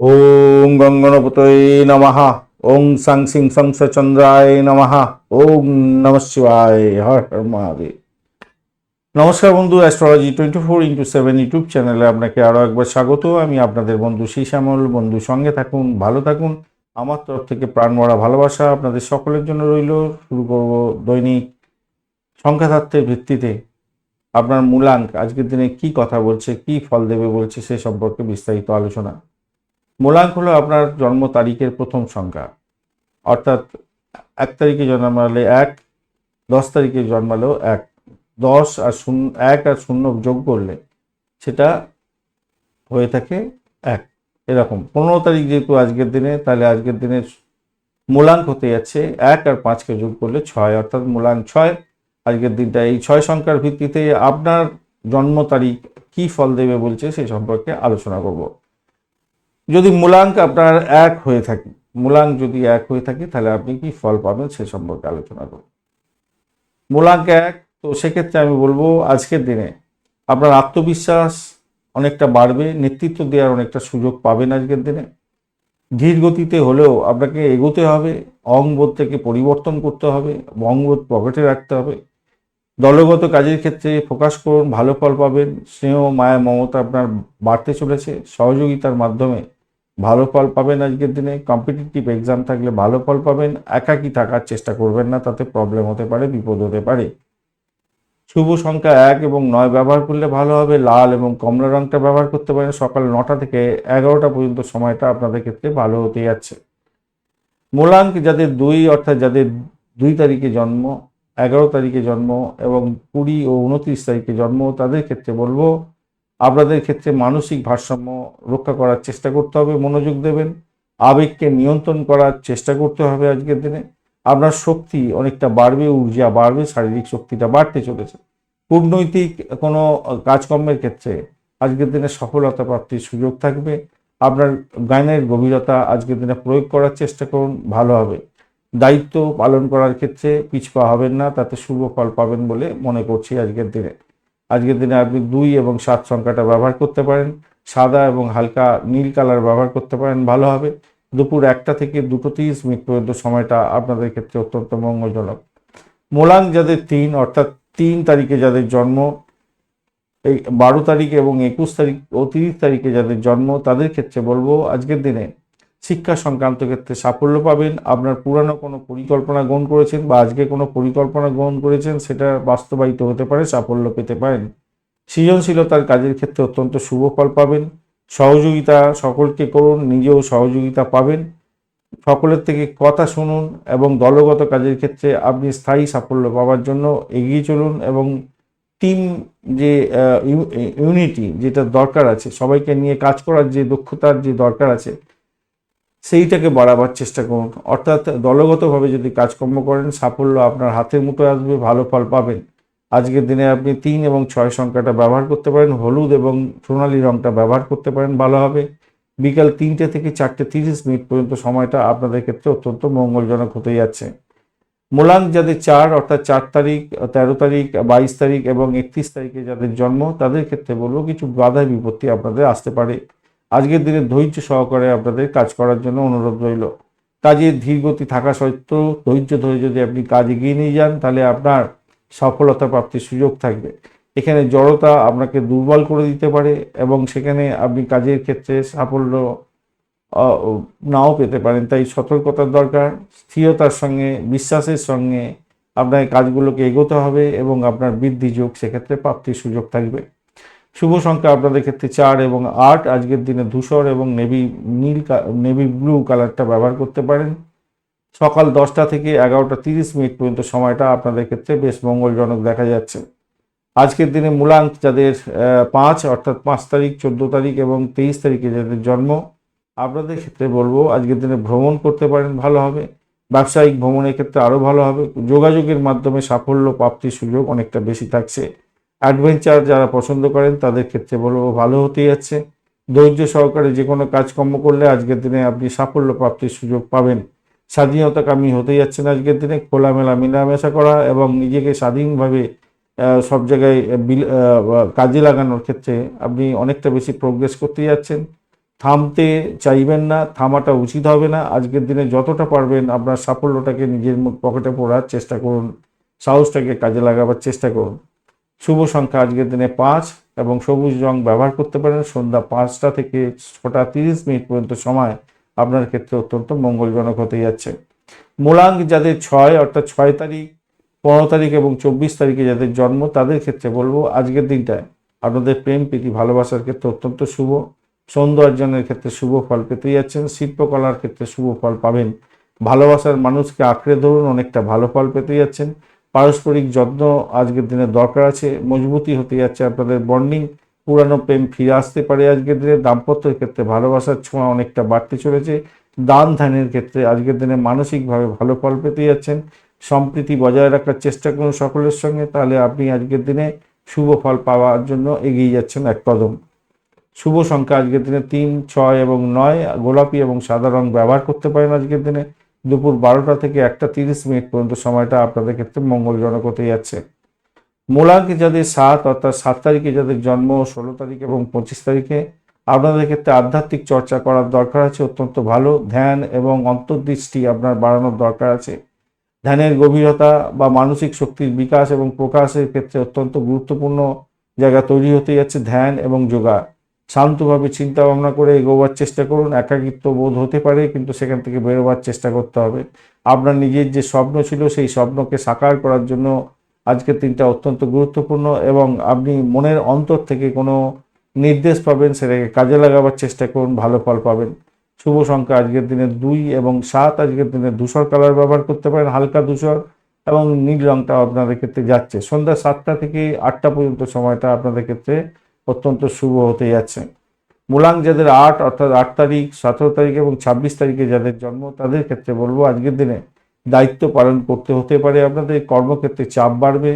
ওম গঙ্গনপতয়ে নমঃ। ওং সাং সিং সংস চন্দ্রায় নমঃ। ওম নম শিবায়। হর হর মহাদেব। নমস্কার বন্ধু astrology twenty four into seven YouTube চ্যানেলে আপনাকে আরও একবার স্বাগত। আমি আপনাদের বন্ধু শ্রী শ্যামল বন্ধু, সঙ্গে থাকুন, ভালো থাকুন। আমার তরফ থেকে প্রাণ ভরা ভালোবাসা আপনাদের সকলের জন্য রইল। শুরু করব দৈনিক সংখ্যাতত্ত্বের ভিত্তিতে। আপনার মূলাঙ্ক, আজকের দিনে কি কথা বলছে, কি ফল দেবে বলছে, সে সম্পর্কে বিস্তারিত আলোচনা। মূলাঙ্ক হলো আপনার জন্ম তারিখের প্রথম সংখ্যা। অর্থাৎ এক তারিখে জন্মালে এক, দশ তারিখে জন্মালেও এক। দশ আর শূন্য, এক আর শূন্য যোগ করলে সেটা হয়ে থাকে এক। এরকম। পনেরো তারিখ যেহেতু আজকের দিনে, তাহলে আজকের দিনে মূলাঙ্ক হতে যাচ্ছে এক আর পাঁচকে যোগ করলে ছয়। অর্থাৎ মূলাঙ্ক ছয়, আজকের দিনটা এই ছয় সংখ্যার ভিত্তিতে আপনার জন্ম তারিখ কি ফল দেবে বলছে সেই সম্পর্কে আলোচনা করব। যদি মূলাঙ্ক আপনার এক হয়ে থাকে, মূলাঙ্ক যদি এক হয়ে থাকে, তাহলে আপনি কি ফল পাবেন সে সম্পর্কে আলোচনা করব। মূলাঙ্ক এক, তো সেক্ষেত্রে আমি বলব আজকের দিনে আপনার আত্মবিশ্বাস অনেকটা বাড়বে, নেতৃত্ব দেওয়ার অনেকটা সুযোগ পাবেন আজকের দিনে। ধীর গতিতে হলেও আপনাকে এগোতে হবে, অঙ্গবোধ থেকে পরিবর্তন করতে হবে, অঙ্গবোধ পকেটে রাখতে হবে। দলগত কাজের ক্ষেত্রে ফোকাস করুন, ভালো ফল পাবেন, স্নেহ, মায়া, মমতা আপনার বাড়তে চলেছে। সহযোগিতার মাধ্যমে ভালো ফল পাবেন আজকের দিনে কম্পিটিটিভ এক্সাম থাকলে ভালো ফল পাবেন, একাকি থাকার চেষ্টা করবেন না, তাতে প্রবলেম হতে পারে, বিপদ হতে পারে। শুভ সংখ্যা এক এবং নয় ব্যবহার করলে ভালো হবে, লাল এবং কমলা রঙটা ব্যবহার করতে পারেন, সকাল নটা থেকে এগারোটা পর্যন্ত সময়টা আপনাদের ক্ষেত্রে ভালো হতে যাচ্ছে। মূলাঙ্ক যাদের দুই, অর্থাৎ যাদের দুই তারিখে জন্ম, এগারো তারিখে জন্ম এবং কুড়ি ও উনত্রিশ তারিখে জন্ম, তাদের ক্ষেত্রে বলব আপনাদের ক্ষেত্রে মানসিক ভারসাম্য রক্ষা করার চেষ্টা করতে হবে, মনোযোগ দেবেন, আবেগকে নিয়ন্ত্রণ করার চেষ্টা করতে হবে আজকের দিনে। আপনার শক্তি অনেকটা বাড়বে, ঊর্জা বাড়বে, শারীরিক শক্তিটা বাড়তে চলেছে। কূটনৈতিক কোনো কাজকর্মের ক্ষেত্রে আজকের দিনে সফলতা প্রাপ্তির সুযোগ থাকবে। আপনার গানের গভীরতা আজকের দিনে প্রয়োগ করার চেষ্টা করুন, ভালো হবে। দায়িত্ব পালন করার ক্ষেত্রে পিছপা হবেন না, তাতে শুভ ফল পাবেন বলে মনে করছি আজকের দিনে। আজকের দিনে আপনি দুই এবং সাত সংখ্যাটা ব্যবহার করতে পারেন। সাদা এবং হালকা নীল কালার ব্যবহার করতে পারেন, ভালো হবে। দুপুর একটা থেকে দুটো তিরিশ মিনিট পর্যন্ত সময়টা আপনাদের ক্ষেত্রে অত্যন্ত মঙ্গলজনক। মোলাং যাদের তিন, অর্থাৎ তিন তারিখে যাদের জন্ম, এই বারো তারিখ এবং একুশ তারিখ ও তিরিশ তারিখে যাদের জন্ম, তাদের ক্ষেত্রে বলব আজকের দিনে শিক্ষা সংক্রান্ত ক্ষেত্রে সাফল্য পাবেন। আপনার পুরানো কোনো পরিকল্পনা গ্রহণ করেছেন বা আজকে কোনো পরিকল্পনা গ্রহণ করেছেন, সেটা বাস্তবায়িত হতে পারে, সাফল্য পেতে পারেন। সৃজনশীলতার কাজের ক্ষেত্রে অত্যন্ত শুভ ফল পাবেন। সহযোগিতা সকলকে করুন, নিজেও সহযোগিতা পাবেন। সকলের থেকে কথা শুনুন এবং দলগত কাজের ক্ষেত্রে আপনি স্থায়ী সাফল্য পাওয়ার জন্য এগিয়ে চলুন এবং টিম যে ইউনিটি যেটা দরকার আছে, সবাইকে নিয়ে কাজ করার যে দক্ষতার যে দরকার আছে সেইটাকে বাড়াবার চেষ্টা করুন। অর্থাৎ দলগতভাবে যদি কাজকর্ম করেন, সাফল্য আপনার হাতের মুঠো আসবে, ভালো ফল পাবেন। আজকের দিনে আপনি তিন এবং ছয় সংখ্যাটা ব্যবহার করতে পারেন, হলুদ এবং সোনালী রংটা ব্যবহার করতে পারেন, ভালো হবে। বিকাল তিনটে থেকে চারটে তিরিশ মিনিট পর্যন্ত সময়টা আপনাদের ক্ষেত্রে অত্যন্ত মঙ্গলজনক হতে যাচ্ছে। মূলাঙ্ক যাদের চার, অর্থাৎ চার তারিখ, তেরো তারিখ, বাইশ তারিখ এবং একত্রিশ তারিখে যাদের জন্ম, তাদের ক্ষেত্রে বলব কিছু বাধা বিপত্তি আপনাদের আসতে পারে। আজকের দিনে ধৈর্য সহকারে আপনাদের কাজ করার জন্য অনুরোধ রইল। কাজের ধীর গতি থাকা সত্ত্বেও ধৈর্য ধরে যদি আপনি কাজ এগিয়ে নিয়ে যান, তাহলে আপনার সফলতা প্রাপ্তির সুযোগ থাকবে। এখানে জড়তা আপনাকে দুর্বল করে দিতে পারে এবং সেখানে আপনি কাজের ক্ষেত্রে সাফল্য নাও পেতে পারেন। তাই সতর্কতার দরকার, স্থিরতার সঙ্গে, বিশ্বাসের সঙ্গে আপনার কাজগুলোকে এগোতে হবে এবং আপনার বৃদ্ধি যোগ সেক্ষেত্রে প্রাপ্তির সুযোগ থাকবে। শুভ সংখ্যা আপনাদের ক্ষেত্রে চার এবং আট। আজকের দিনে ধূসর এবং নেভি নীল নেভি ব্লু কালারটা ব্যবহার করতে পারেন। সকাল দশটা থেকে এগারোটা তিরিশ মিনিট পর্যন্ত সময়টা আপনাদের ক্ষেত্রে বেশ মঙ্গলজনক দেখা যাচ্ছে। আজকের দিনে মূলাঙ্ক যাদের পাঁচ, অর্থাৎ পাঁচ তারিখ, চোদ্দ তারিখ এবং তেইশ তারিখে যাদের জন্ম, আপনাদের ক্ষেত্রে বলব আজকের দিনে ভ্রমণ করতে পারেন, ভালো হবে। ব্যবসায়িক ভ্রমণের ক্ষেত্রে আরও ভালো হবে। যোগাযোগের মাধ্যমে সাফল্য, প্রাপ্তির সুযোগ অনেকটা বেশি থাকছে। অ্যাডভেঞ্চার যারা পছন্দ করেন, তাদের ক্ষেত্রে বলব ভালো হতে যাচ্ছে। ধৈর্য সহকারে যে কোনো কাজকর্ম করলে আজকের দিনে আপনি সাফল্য প্রাপ্তির সুযোগ পাবেন। স্বাধীনতাকামী হতে যাচ্ছেন আজকের দিনে। খোলামেলা মেলামেশা করা এবং নিজেকে স্বাধীনভাবে সব জায়গায় কাজে লাগানোর ক্ষেত্রে আপনি অনেকটা বেশি প্রোগ্রেস করতে যাচ্ছেন। থামতে চাইবেন না, থামাটা উচিত হবে না। আজকের দিনে যতটা পারবেন আপনার সাফল্যটাকে নিজের পকেটে পড়ার চেষ্টা করুন। সাহসটাকে কাজে লাগাবার চেষ্টা করুন। শুভ সংখ্যা আজকের দিনে পাঁচ এবং সবুজ রং ব্যবহার করতে পারেন। সন্ধ্যা পাঁচটা থেকে ছটা তিরিশ মিনিট পর্যন্ত সময় আপনার ক্ষেত্রে অত্যন্ত মঙ্গলজনক হতে যাচ্ছে। মূলাঙ্ক যাদের ছয়, অর্থাৎ ছয় তারিখ, পনেরো তারিখ এবং চব্বিশ তারিখে যাদের জন্ম, তাদের ক্ষেত্রে বলব আজকের দিনটায় আপনাদের প্রেম, প্রীতি, ভালোবাসার ক্ষেত্রে অত্যন্ত শুভ। সৌন্দর্যনের ক্ষেত্রে শুভ ফল পেতে যাচ্ছেন। শিল্পকলার ক্ষেত্রে শুভ ফল পাবেন। ভালোবাসার মানুষকে আঁকড়ে ধরুন, অনেকটা ভালো ফল পেতে যাচ্ছেন। পারস্পরিক যত্ন আজকের দিনে দরকার আছে। মজবুতি হতে যাচ্ছে আপনাদের বন্ডিং। পুরানো প্রেম ফিরে আসতে পারে আজকের দিনে। দাম্পত্যের ক্ষেত্রে ভালোবাসার ছোঁয়া অনেকটা বাড়তে চলেছে। দান ধ্যানের ক্ষেত্রে আজকের দিনে মানসিকভাবে ভালো ফল পেতে যাচ্ছেন। সম্প্রীতি বজায় রাখার চেষ্টা করুন সকলের সঙ্গে। তাহলে আপনি আজকের দিনে শুভ ফল পাওয়ার জন্য এগিয়ে যাচ্ছেন এক কদম। শুভ সংখ্যা আজকের দিনে তিন, ছয় এবং নয়। গোলাপি এবং সাদা রং ব্যবহার করতে পারেন আজকের দিনে। দুপুর বারোটা থেকে একটা তিরিশ মিনিট পর্যন্ত সময়টা আপনাদের ক্ষেত্রে মঙ্গলজনক হতে যাচ্ছে। মূলাঙ্কে যাদের সাত, অর্থাৎ সাত তারিখে যাদের জন্ম, ষোলো তারিখ এবং পঁচিশ তারিখে আপনাদের ক্ষেত্রে আধ্যাত্মিক চর্চা করার দরকার আছে, অত্যন্ত ভালো। ধ্যান এবং অন্তর্দৃষ্টি আপনার বাড়ানোর দরকার আছে। ধ্যানের গভীরতা বা মানসিক শক্তির বিকাশ এবং প্রকাশের ক্ষেত্রে অত্যন্ত গুরুত্বপূর্ণ জায়গা তৈরি হতে যাচ্ছে ধ্যান এবং যোগা। শান্তভাবে চিন্তা ভাবনা করে এগোবার চেষ্টা করুন, একাকিত্ব বোধ হতে পারে, কিন্তু সেখান থেকে বেরোবার চেষ্টা করতে হবে। আপনার নিজের যে স্বপ্ন ছিল, সেই স্বপ্নকে সাকার করার জন্য আজকের দিনটা অত্যন্ত গুরুত্বপূর্ণ এবং আপনি মনের অন্তর থেকে কোনো নির্দেশ পাবেন, সেটাকে কাজে লাগাবার চেষ্টা করুন, ভালো ফল পাবেন। শুভ সংখ্যা আজকের দিনে দুই এবং সাত, আজকের দিনে ধূসর কালার ব্যবহার করতে পারেন, হালকা ধূসর এবং নীল রংটা আপনাদের ক্ষেত্রে যাচ্ছে। সন্ধ্যা সাতটা থেকে আটটা পর্যন্ত সময়টা আপনাদের ক্ষেত্রে অত্যন্ত শুভ হতে যাচ্ছে। মূলাং যাদের আট, অর্থাৎ আট তারিখ, সতেরো তারিখ এবং ছাব্বিশ তারিখে যাদের জন্ম, তাদের ক্ষেত্রে বলব আজকের দিনে দায়িত্ব পালন করতে হতে পারে। আপনাদের কর্মক্ষেত্রে চাপ বাড়বে।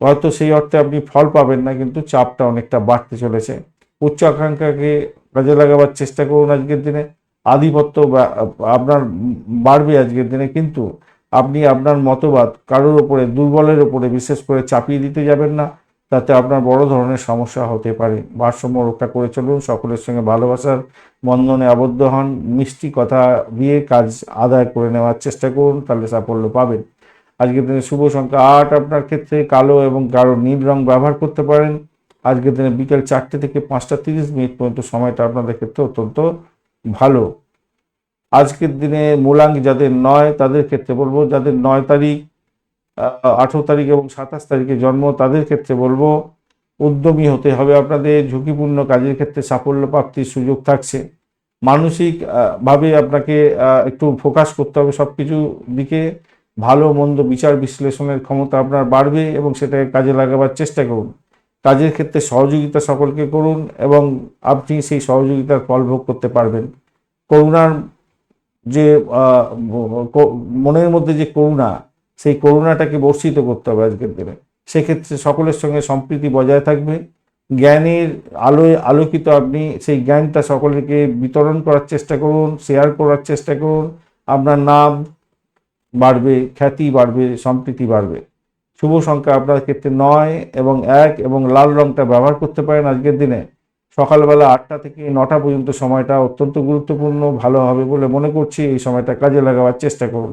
হয়তো সেই অর্থে আপনি ফল পাবেন না, কিন্তু চাপটা অনেকটা বাড়তে চলেছে। উচ্চ আকাঙ্ক্ষাকে কাজে লাগাবার চেষ্টা করুন আজকের দিনে। আধিপত্য আপনার বাড়বে আজকের দিনে, কিন্তু আপনি আপনার মতবাদ কারোর ওপরে, দুর্বলের ওপরে বিশেষ করে চাপিয়ে দিতে যাবেন না। তাতে আপনার বড় ধরনের সমস্যা হতে পারে। ভারসাম্য রক্ষা করে চলুন, সকলের সঙ্গে ভালোবাসার বন্ধনে আবদ্ধ হন, মিষ্টি কথা দিয়ে কাজ আদায় করে নেওয়ার চেষ্টা করুন, তাহলে সাফল্য পাবেন। আজকের দিনে শুভ সংখ্যা আট আপনার ক্ষেত্রে কালো এবং গাঢ় নীল রং ব্যবহার করতে পারেন। আজকের দিনে বিকেল চারটে থেকে পাঁচটা তিরিশ মিনিট পর্যন্ত সময়টা আপনাদের ক্ষেত্রে অত্যন্ত ভালো। আজকের দিনে মূলাঙ্ক যাদের নয়, তাদের ক্ষেত্রে বলব, যাদের নয় তারিখ আঠেরো তারিখ এবং সাতাশ তারিখে জন্ম তাদের ক্ষেত্রে বলব উদ্যমী হতে হবে আপনাদের ঝুঁকিপূর্ণ কাজের ক্ষেত্রে সাফল্য প্রাপ্তির সুযোগ থাকছে। মানসিক আহ, ভাবে আপনাকে একটু ফোকাস করতে হবে সব কিছু দিকে। ভালো মন্দ বিচার বিশ্লেষণের ক্ষমতা আপনার বাড়বে এবং সেটাকে কাজে লাগাবার চেষ্টা করুন। কাজের ক্ষেত্রে সহযোগিতা সকলকে করুন এবং আপনি সেই সহযোগিতার ফল ভোগ করতে পারবেন। করুণার যে মনের মধ্যে যে করুণা সেই করুণাটাকে বর্ষিত করতে হবে আজকের দিনে। সেক্ষেত্রে সকলের সঙ্গে সম্প্রীতি বজায় থাকবে। জ্ঞানের আলোয় আলোকিত আপনি সেই জ্ঞানটা সকলকে বিতরণ করার চেষ্টা করুন শেয়ার করার চেষ্টা করুন। আপনার নাম বাড়বে, খ্যাতি বাড়বে, সম্প্রীতি বাড়বে। শুভ সংখ্যা আপনার ক্ষেত্রে নয় এবং এক এবং লাল রংটা ব্যবহার করতে পারেন আজকের দিনে। সকালবেলা আটটা থেকে নটা পর্যন্ত সময়টা অত্যন্ত গুরুত্বপূর্ণ, ভালো হবে বলে মনে করছি। এই সময়টা কাজে লাগাবার চেষ্টা করুন।